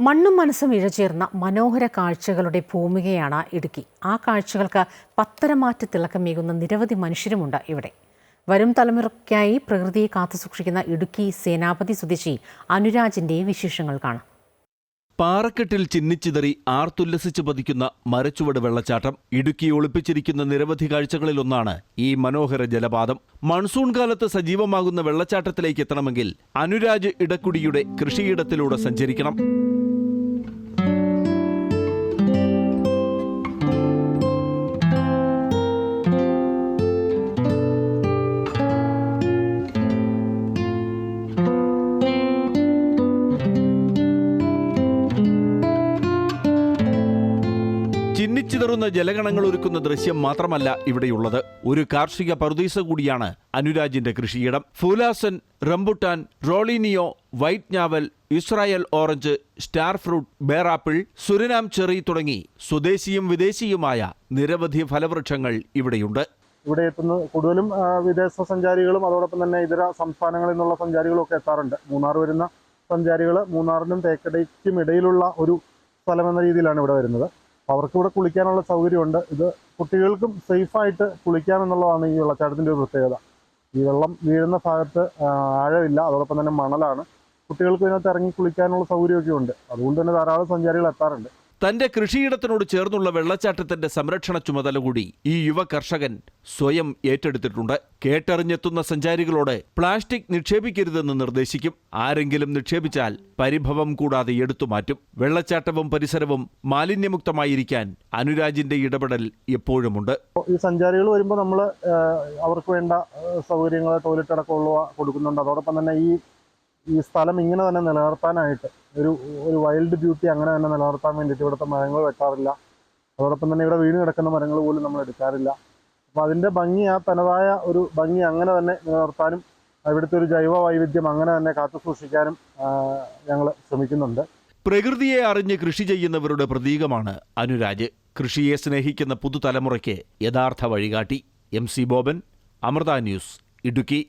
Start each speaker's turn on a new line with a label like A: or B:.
A: മണ്ണും മനസ്സും ഇഴചേർന്ന മനോഹര കാഴ്ചകളുടെ ഭൂമികയാണ് ഇടുക്കി. ആ കാഴ്ചകൾക്ക് പത്തരമാറ്റ് തിളക്കമേകുന്ന നിരവധി മനുഷ്യരുമുണ്ട് ഇവിടെ. വരും തലമുറയ്ക്കായി പ്രകൃതിയെ കാത്തുസൂക്ഷിക്കുന്ന ഇടുക്കി സേനാപതി സ്വദേശി അനുരാജിന്റെ വിശേഷങ്ങൾ കാണാം.
B: പാറക്കെട്ടിൽ ചിന്നിച്ചിതറി ആർത്തുല്ലസിച്ച് പതിക്കുന്ന മരച്ചുവട് വെള്ളച്ചാട്ടം ഇടുക്കി ഒളിപ്പിച്ചിരിക്കുന്ന നിരവധി കാഴ്ചകളിലൊന്നാണ് ഈ മനോഹര ജലപാതം. മൺസൂൺ കാലത്ത് സജീവമാകുന്ന വെള്ളച്ചാട്ടത്തിലേക്ക് എത്തണമെങ്കിൽ അനുരാജ് ഇടക്കുടിയുടെ കൃഷിയിടത്തിലൂടെ സഞ്ചരിക്കണം. ചിന്നിച്ചിതറുന്ന ജലഗണങ്ങൾ ഒരുക്കുന്ന ദൃശ്യം മാത്രമല്ല ഇവിടെയുള്ളത്. ഒരു കാർഷിക പറുദീസ കൂടിയാണ് അനുരാജിന്റെ കൃഷിയിടം. ഫൂലാസൻ റംബുട്ടാൻ റോളിനിയോ വൈറ്റ് ഞാവൽ ഇസ്രായേൽ ഓറഞ്ച് സ്റ്റാർ ഫ്രൂട്ട് ബേറാപ്പിൾ സുരനാം ചെറി തുടങ്ങി സ്വദേശിയും വിദേശിയുമായ നിരവധി ഫലവൃക്ഷങ്ങൾ ഇവിടെയുണ്ട്.
C: ഇവിടെ എത്തുന്ന കൂടുതലും വിദേശ സഞ്ചാരികളും അതോടൊപ്പം തന്നെ ഇതര സംസ്ഥാനങ്ങളിൽ നിന്നുള്ള സഞ്ചാരികളും ഒക്കെ എത്താറുണ്ട്. മൂന്നാർ വരുന്ന സഞ്ചാരികൾ മൂന്നാറിനും തേക്കടയ്ക്കും ഇടയിലുള്ള ഒരു സ്ഥലം എന്ന രീതിയിലാണ് ഇവിടെ വരുന്നത്. അവർക്ക് ഇവിടെ കുളിക്കാനുള്ള സൗകര്യമുണ്ട്. ഇത് കുട്ടികൾക്കും സേഫായിട്ട് കുളിക്കാമെന്നുള്ളതാണ് ഈ വെള്ളച്ചാട്ടത്തിന്റെ ഒരു പ്രത്യേകത. ഈ വെള്ളം വീഴുന്ന ഭാഗത്ത് ആഴമില്ല അതോടൊപ്പം തന്നെ മണലാണ്. കുട്ടികൾക്ക് ഇതിനകത്ത് ഇറങ്ങി കുളിക്കാനുള്ള സൗകര്യമൊക്കെ ഉണ്ട്. അതുകൊണ്ട് തന്നെ ധാരാളം സഞ്ചാരികൾ എത്താറുണ്ട്.
B: തന്റെ കൃഷിയിടത്തിനോട് ചേർന്നുള്ള വെള്ളച്ചാട്ടത്തിന്റെ സംരക്ഷണ ചുമതല കൂടി ഈ യുവ കർഷകൻ സ്വയം ഏറ്റെടുത്തിട്ടുണ്ട്. കേട്ടറിഞ്ഞെത്തുന്ന സഞ്ചാരികളോട് പ്ലാസ്റ്റിക് നിക്ഷേപിക്കരുതെന്ന് നിർദ്ദേശിക്കും. ആരെങ്കിലും നിക്ഷേപിച്ചാൽ പരിഭവം കൂടാതെ എടുത്തു മാറ്റും. വെള്ളച്ചാട്ടവും പരിസരവും മാലിന്യമുക്തമായിരിക്കാൻ അനുരാജിന്റെ ഇടപെടൽ എപ്പോഴുമുണ്ട്.
C: ഈ സഞ്ചാരികൾ വരുമ്പോൾ നമ്മൾ അവർക്ക് വേണ്ട സൗകര്യങ്ങൾ ടോയ്ലറ്റ് അടക്കമുള്ളവ കൊടുക്കുന്നുണ്ട്. അതോടൊപ്പം തന്നെ ഈ ഈ സ്ഥലം ഇങ്ങനെ തന്നെ നിലനിർത്താനായിട്ട് ഒരു ഒരു വൈൽഡ് ബ്യൂട്ടി അങ്ങനെ തന്നെ നിലനിർത്താൻ വേണ്ടിയിട്ട് ഇവിടുത്തെ മരങ്ങൾ വെട്ടാറില്ല അതോടൊപ്പം തന്നെ ഇവിടെ വീണ് കിടക്കുന്ന മരങ്ങൾ പോലും നമ്മൾ എടുക്കാറില്ല. അപ്പോൾ അതിന്റെ ഭംഗി ആ തനതായ ഒരു ഭംഗി അങ്ങനെ തന്നെ നിലനിർത്താനും ഇവിടുത്തെ ഒരു ജൈവ വൈവിധ്യം അങ്ങനെ തന്നെ കാത്തു സൂക്ഷിക്കാനും ഞങ്ങൾ ശ്രമിക്കുന്നുണ്ട്.
B: പ്രകൃതിയെ അറിഞ്ഞ് കൃഷി ചെയ്യുന്നവരുടെ പ്രതീകമാണ് അനുരാജ് കൃഷിയെ സ്നേഹിക്കുന്ന പുതുതലമുറയ്ക്ക് യഥാർത്ഥ വഴികാട്ടി. M C Boban Amrita news Idukki.